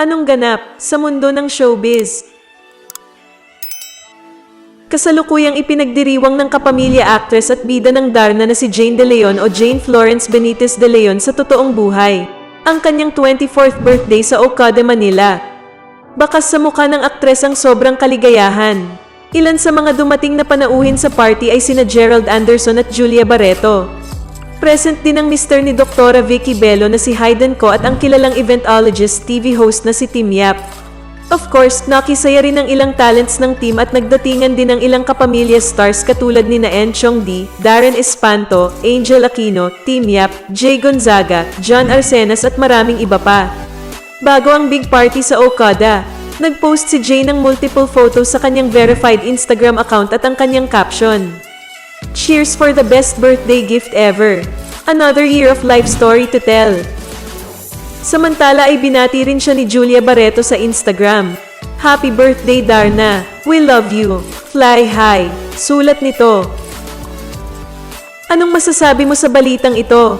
Anong ganap sa mundo ng showbiz? Kasalukuyang ipinagdiriwang ng kapamilya actress at bida ng Darna na si Jane De Leon o Jane Florence Benitez De Leon sa totoong buhay. Ang kanyang 24th birthday sa Okada, Manila. Bakas sa mukha ng aktres ang sobrang kaligayahan. Ilan sa mga dumating na panauhin sa party ay sina Gerald Anderson at Julia Barreto. Present din ang mister ni Doktora Vicky Bello na si Hayden Ko at ang kilalang eventologist TV host na si Tim Yap. Of course, nakisaya rin ang ilang talents ng team at nagdatingan din ang ilang kapamilya stars katulad ni na En Chong Di, Darren Espanto, Angel Aquino, Tim Yap, Jay Gonzaga, John Arcenas at maraming iba pa. Bago ang big party sa Okada, nag-post si Jay ng multiple photos sa kanyang verified Instagram account at ang kanyang caption. Cheers for the best birthday gift ever. Another year of life story to tell. Samantala ay binati rin siya ni Julia Barreto sa Instagram. Happy birthday Darna. We love you. Fly high. Sulat nito. Anong masasabi mo sa balitang ito?